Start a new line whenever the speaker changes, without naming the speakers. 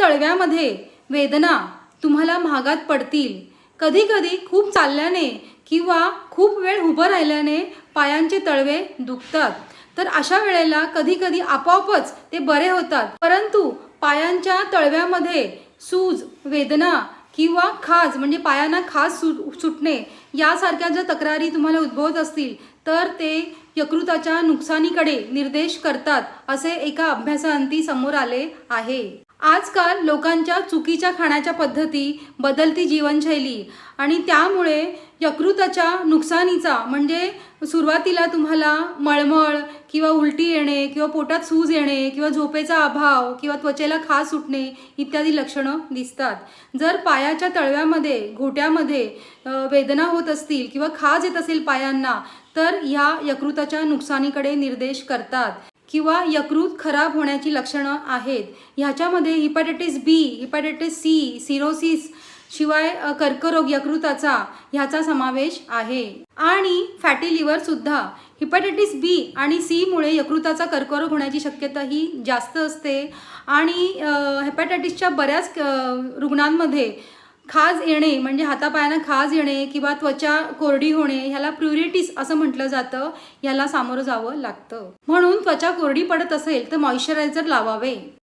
तळव्यामध्ये. वेदना तुम्हाला महागात पडतील. कधी कधी खूप चालल्याने किंवा खूप वेळ उभं राहिल्याने पायांचे तळवे दुखतात. तर अशा वेळेला कधी कधी आपोआपच ते बरे होतात. परंतु पायांच्या तळव्यामध्ये सूज वेदना किंवा खाज म्हणजे पायांना खाज सु सुटणे यासारख्या जर तक्रारी तुम्हाला उद्भवत असतील तर ते यकृताच्या नुकसानीकडे निर्देश करतात असे एका अभ्यासाअंती समोर आले आहे. आजकाल लोकांच्या चुकीच्या खाण्याच्या पद्धती बदलती जीवनशैली आणि त्यामुळे यकृताच्या नुकसानीचा म्हणजे सुरुवातीला तुम्हाला मळमळ किंवा उलटी येणे किंवा पोटात सूज येणे किंवा झोपेचा अभाव किंवा त्वचेला खाज सुटणे इत्यादी लक्षणं दिसतात. जर पायाच्या तळव्यामध्ये घोट्यामध्ये वेदना होत असतील किंवा खाज येत असेल पायांना तर ह्या यकृताच्या नुकसानीकडे निर्देश करतात. किंवा यकृत खराब होण्याची लक्षणं आहेत. ह्याच्यामध्ये hepatitis B hepatitis C cirrhosis शिवाय कर्करोग यकृताचा ह्याचा समावेश आहे. आणि फॅटी लिव्हर सुद्धा. हिपॅटायटिस बी आणि सी मुळे यकृताचा कर्करोग होण्याची शक्यता ही जास्त असते. आणि हेपॅटायटिसच्या बऱ्याच रुग्णांमध्ये खाज येणे म्हणजे हातापायांना खाज येणे किंवा त्वचा कोरडी होणे ह्याला प्युरिटीस असं म्हटलं जातं ह्याला सामोरं जावं लागतं. म्हणून त्वचा कोरडी पडत असेल तर मॉइश्चरायझर लावावे.